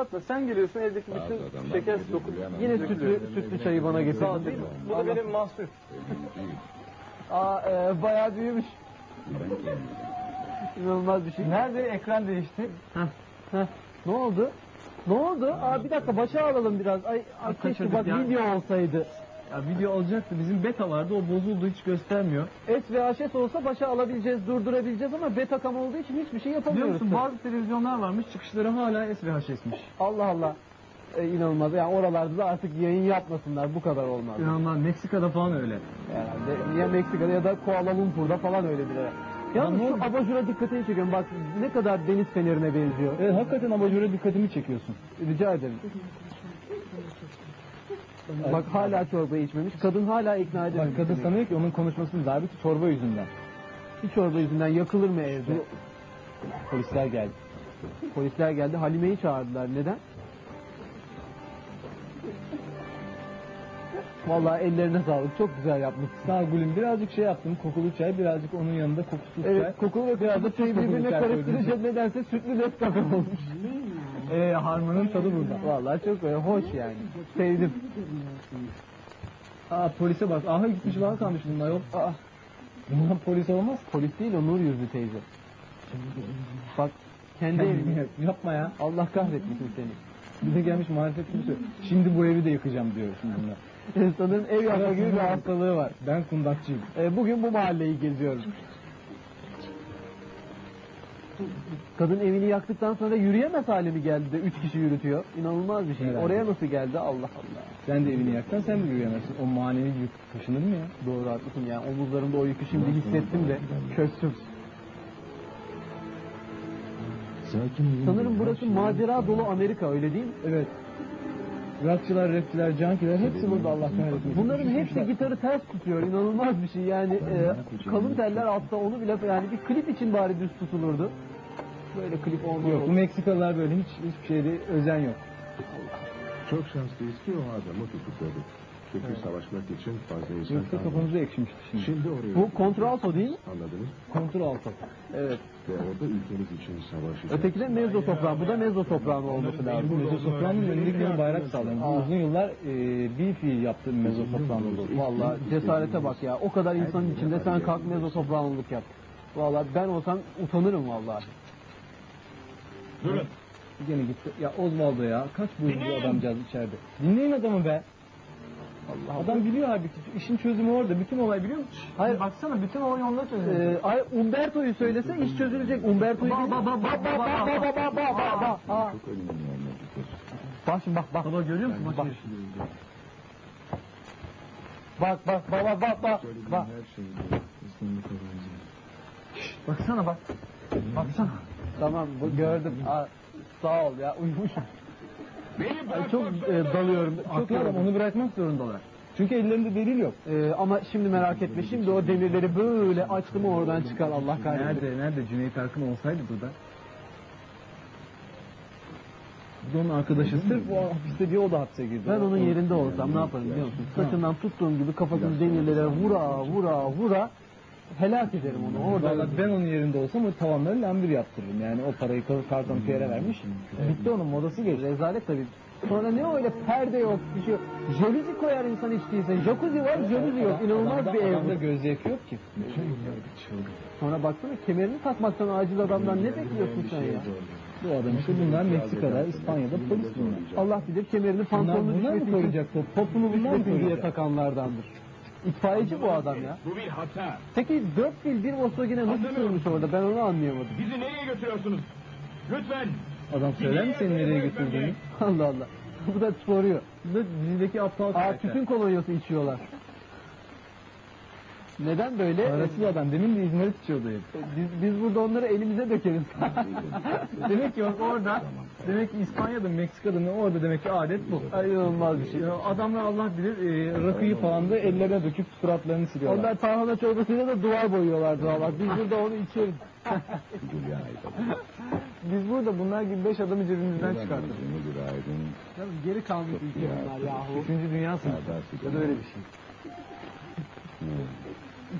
Hatta sen geliyorsun evdeki bütün şeker stoku. Yine sütlü, sütlü çayı bana getir. Sağ ol, değil mi? Bu da benim mahsul. Aa e, bayağı büyümüş. İnanılmaz bir şey. Nerede ekran değişti? Heh, heh. Ne oldu? Ne oldu? Aa bir dakika başa alalım biraz. Ay, ay keşke bak video olsaydı. Ya video olacaktı. Bizim beta vardı. O bozuldu. Hiç göstermiyor. SVHS olsa başa alabileceğiz, durdurabileceğiz ama Betacam olduğu için hiçbir şey Biliyor yapamıyoruz. musun bazı televizyonlar varmış. Çıkışları hala SVHS'miş. Allah Allah. E, inanılmaz. Yani oralarda da artık yayın yapmasınlar. Bu kadar olmaz. İnanılmaz. Meksika'da falan öyle. Herhalde ya Meksika'da ya da Kuala Lumpur'da falan öyledir. herhalde. Yalnız Ya ne şu abajura dikkatini çekiyorum. Bak ne kadar deniz fenerine benziyor. Evet hakikaten abajura dikkatimi çekiyorsun. Rica ederim. Bak hala çorba içmemiş. Kadın hala ikna edememiş. Bak kadın sanıyor ki onun konuşmasının zabiti çorba yüzünden. Bir çorba yüzünden yakılır mı evde? Polisler geldi. Polisler geldi. Halime'yi çağırdılar. Neden? Vallahi ellerine sağlık. Çok güzel yapmışsın. Sağ gülüm birazcık şey yaptım. Kokulu çay birazcık onun yanında kokusuz çay. Evet, kokulu ve biraz da kokulu birbirine çay karıştırınca nedense sütlü Nescafe olmuş. Ee, harmanın tadı burada. Vallahi çok öyle, hoş yani. Sevdim. Aa polise bak. Aha gitmiş bana kalmış bunlar yok. Aa. Bundan polis olmaz. Polis değil o nur yüzlü teyze. Bak kendi evini. Yapma ya. Allah kahretmesin seni. Bir de gelmiş gibi söylüyor. Şimdi bu evi de yıkacağım diyor şimdi bunlar. Sanırım ev yapma gibi bir hastalığı var. Ben kundakçıyım. Ee, bugün bu mahalleyi geziyorum. Kadın evini yaktıktan sonra yürüyemez hale mi geldi de üç kişi yürütüyor. İnanılmaz bir şey. Herhalde. Oraya nasıl geldi Allah Allah. Sen de evini yaksan sen de yürüyemezsin. O manevi yük taşınır mı ya? Doğru haklısın yani omuzlarımda o yükü şimdi hissettim de olun. Sanırım burası macera dolu Amerika öyle değil mi? Evet. Rockçılar, rapçiler, junkiler hepsi burada Allah kahretmesin. Bunların hepsi gitarı ters tutuyor. İnanılmaz bir şey. Yani e, kalın teller altta onu bile yani bir klip için bari düz tutulurdu. Böyle klip olmaz. Yok bu Meksikalılar böyle hiç hiçbir şeyde özen yok. Çok şanslıyız ki o adamı tutukladık. Çünkü savaşmak için fazla insan Yoksa kalmadı. kafanızı ekşimişti şimdi. Şimdi oraya Bu kontralto değil mi? anladınız Kontrol altı. Evet. ve orada ülkeniz için savaşacak. Öteki de mezzo toprağı. Bu da mezzo toprağı olması lazım. Mezosoprano'nun önünde bir bayrak sağlayan. Bu Aa. uzun yıllar e, bir fiil yaptığı mezosoprano oldu. Valla cesarete bak ya. O kadar insanın içinde sen kalk mezzo toprağınlık yap. Valla ben olsam utanırım vallahi. Durun. Gene gitti. Ya Osvaldo ya kaç bu adamcağız içeride. Dinleyin adamı be. Allah Adam biliyor halbuki işin çözümü orada. Bütün olay biliyor musun? Hayır baksana bütün olay onda çözülüyor. Ee, ay Umberto'yu söylese iş çözülecek. Umberto'yu Ba, ba, ba, ba, ba, ba, ba, ba, ba, ba, ba. Çok önemli. Bak şimdi bak bak. Baba görüyor musun? Bak. Bak. Bak bak bak bak bak bak. Baksana bak. Baksana. Tamam bu gördüm. Aa, sağ ol ya uyumuşum. Beni Ay, bırak. çok e, dalıyorum. Çok Haklı adam yoruldum. onu bırakmak zorundalar. Çünkü ellerinde delil yok. Ee, ama şimdi merak etme. Şimdi o demirleri böyle açtım oradan çıkar Allah kahretsin. Nerede nerede Cüneyt Arkın olsaydı burada. De onun arkadaşı sırf o hapiste diye o da hapse girdi. Ben onun yerinde olsam ne yaparım biliyor musun? Saçından tuttuğum gibi kafasını demirlere vura vura vura helak ederim onu. Orada Vallahi ben onun yerinde olsam o tavanları lambir yaptırırım. Yani o parayı kar- karton kıyara vermiş. Bitti onun modası geçti. rezalet tabii. Sonra ne öyle perde yok bir şey yok. Jaluzi koyar insan hiç değilse. Jacuzzi var jaluzi yok. İnanılmaz bir ev Adamda gözlük yok ki. Sonra baksana kemerini takmaktan aciz adamdan ne bekliyorsun sen ya? Bu adam işte bunlar Meksika'da, İspanya'da polis bunlar. Allah bilir kemerini pantolonu Bunlar, bunlar mı koruyacak top? Toplumu bunlar mı düşmesin diye takanlardandır. İtfaiyeci bu adam ya. Bu bir hata. Peki dört fil bir Volkswagen'e nasıl sığmış orada ben onu anlayamadım. Bizi nereye götürüyorsunuz? Lütfen. Adam söyler mi seni nereye götürdüğünü? Allah Allah. Bu da soruyor. Bu da dizideki aptal Aa tütün kolonyası içiyorlar. Neden böyle? Parası adam. Demin de İzmarit içiyordu herif. Biz, biz burada onları elimize dökeriz. Demek ki bak orada, demek ki İspanya'da, Meksika'da ne orada demek ki adet bu. Ay inanılmaz bir şey. Ya Adamlar Allah bilir e, rakıyı falan da ellerine döküp suratlarını siliyorlar. Onlar tarhana çorbasıyla da duvar boyuyorlar doğal Biz burada onu içeriz. Biz burada bunlar gibi beş adamı cebimizden çıkartırız. geri kalmış ülke bunlar yahu. Üçüncü dünya sınıfı. Ya da öyle bir şey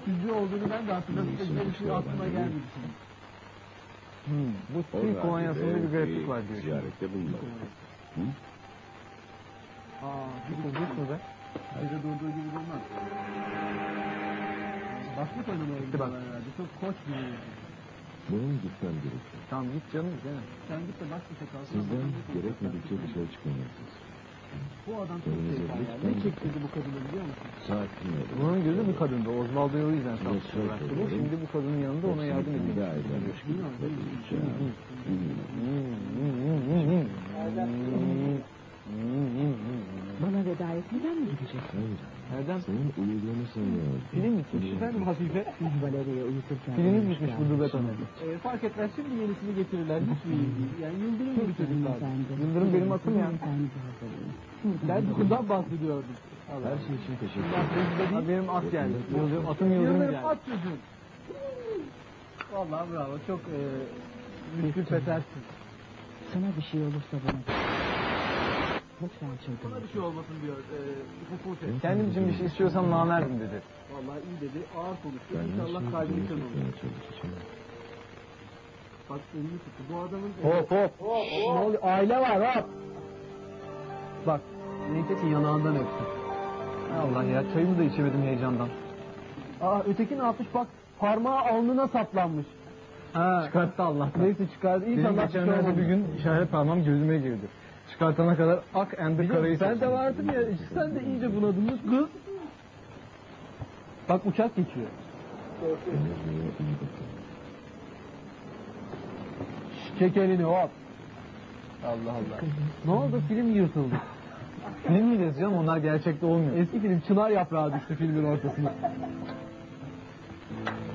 ikinci olduğunu ben de hatırladım. Böyle bir şey aklıma gelmedi. Şey. Hmm, bu stil kolonyasında bir grafik var diyor. Ziyarette bulunmadı. Aa, bir kız yok mu be? Bize durduğu gibi durmaz. Basket oynamaya gidiyorlar herhalde. Çok koç bir yer. Benim gitmem gerekiyor. Tamam git canım gene. Sen git de baskete şey kalsın. Sizden gerekmedikçe dışarı çıkmamalısınız. Bu adam çok lütfen- Ne çektirdi bu kadını biliyor musun? Sakin olun. Bunun gözü bu kadında. Osvaldo'yu o yüzden yok. Şimdi bu kadının yanında ona yardım Hepsini ediyor. Senin uyuduğunu sanıyorum. Film bitmiş efendim hafife. Biz Valeria'yı uyuturken... Filmimiz bitmiş bu Duvet Hanım. E, fark etmez şimdi yenisini getirirler. Hiç değil. Yani Yıldırım gibi çocuklar. Yıldırım benim atım ya. Ben bundan bahsediyordum. Her şey için teşekkür ederim. Ha, benim at geldi. Yıldırım, atım Yıldırım Yıldırım geldi. at çocuğun. Vallahi bravo. Çok e, müşkül petersin. Sana bir şey olursa bana... Lütfen çıldırma. Bana bir şey olmasın diyor. E, Hukuki. Kendim için bir şey istiyorsam namerdim dedi. Vallahi iyi dedi. Ağır konuştu. İnşallah kalbini çalışacağım? Bak elini tuttu. Bu adamın... Hop hop. Ne oluyor? Aile var hop. Bak. Neyse ki yanağından öptü. Allah ya çayımı da içemedim heyecandan. Aa öteki ne yapmış bak. Parmağı alnına saplanmış. Ha. Çıkarttı Allah'tan. Neyse çıkardı. Benim İnşallah bir şey geçenlerde bir gün işaret parmağım gözüme girdi. Çıkartana kadar ak ende karayı Sen de vardın ya. Sen de iyice bunadın. Kız. Bak uçak geçiyor. Çek elini hop. Allah Allah. ne oldu? Film yırtıldı. Film mi yazıyorum onlar gerçekte olmuyor. Eski film Çınar Yaprağı düştü filmin ortasına.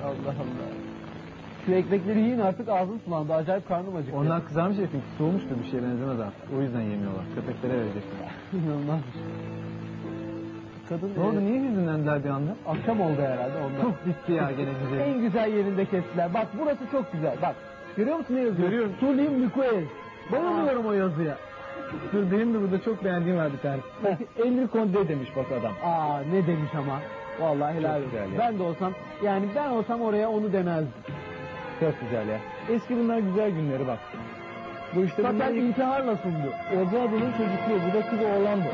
Allah Allah. Şu ekmekleri yiyin artık ağzım sulandı. Acayip karnım acıktı. Onlar kızarmış ya çünkü soğumuştu bir şeye benzemez artık. O yüzden yemiyorlar. Köpeklere verecekler. İnanılmaz. Kadın Ne oldu e, niye hüzünlendiler bir anda? akşam oldu herhalde ondan. Çok bitti ya gene güzel. en güzel yerinde kestiler. Bak burası çok güzel. Bak. Görüyor musun ne yazıyor? Görüyorum. Tulim Mikuez. Bayılıyorum o yazıya. Dur benim de burada çok beğendiğim var bir tane. Emir Konde demiş bak adam. Aa ne demiş ama. Vallahi helal olsun. güzel ya. Ben de olsam yani ben olsam oraya onu demezdim. Çok güzel ya. Eski bunlar güzel günleri bak. Bu işte bunlar Zaten ilk... intiharla sundu. Ozado'nun çocukluğu. Bu da kız Orlando.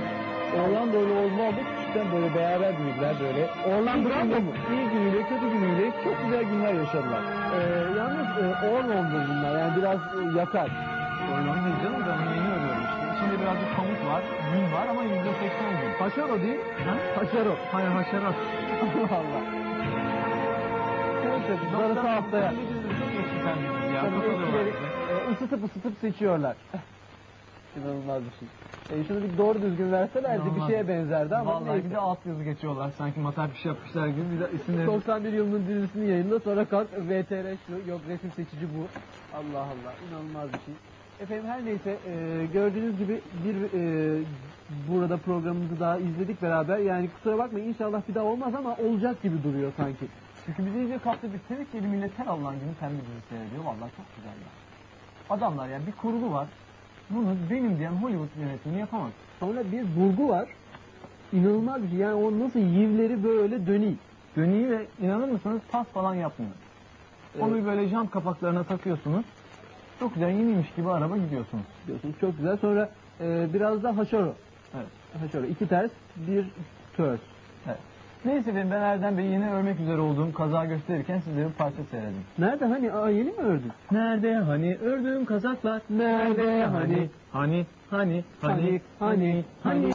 Orlando ile Osvaldo küçükten böyle beraber büyüdüler böyle. Orlando İyi Brando mu? İyi günüyle kötü günüyle çok güzel günler yaşadılar. Ee, yalnız e, Orlon'dur bunlar. Yani biraz e, yakar. Orlando değil canım ben onu yeni örüyorum işte. İçinde birazcık pamuk var, gün var ama yüzde seksen gün. Haşaro değil. Ha? Haşaro. Hayır haşerat. Allah Allah. Neyse darısı haftaya. Kendimiz ya. Bize. e, ısıtıp ısıtıp seçiyorlar. İnanılmaz bir şey. E, şunu bir doğru düzgün verselerdi bir İnanılmaz. şeye benzerdi ama Vallahi neyse. bir de alt yazı geçiyorlar. Sanki matar bir şey yapmışlar gibi bir de isimleri. 91 yılının dizisini yayınla sonra kalk VTR şu yok resim seçici bu. Allah Allah inanılmaz bir şey. Efendim her neyse e, gördüğünüz gibi bir e, burada programımızı daha izledik beraber. Yani kusura bakmayın inşallah bir daha olmaz ama olacak gibi duruyor sanki. Çünkü bizi iyice kaptı. Biz dedik ki millet her Allah'ın günü kendi dizi seyrediyor. Vallahi çok güzel ya. Adamlar yani bir kurgu var. Bunu benim diyen Hollywood yönetmeni yapamaz. Sonra bir burgu var. İnanılmaz bir şey. Yani o nasıl yivleri böyle dönüyor. Dönüyor ve inanır mısınız pas falan yapmıyor. Onu böyle jant kapaklarına takıyorsunuz. Çok güzel yeniymiş gibi araba gidiyorsunuz. Diyorsunuz çok güzel. Sonra e, biraz da haşaro. Evet. Haşaro. İki ters, bir törs. Neyse benim ben Erdem Bey yeni örmek üzere olduğum kaza gösterirken sizlere bir parça seyredin. Nerede hani? Aa yeni mi ördün? Nerede hani ördüğüm kazaklar? Nerede hani? Hani hani hani Hani, hani, hani.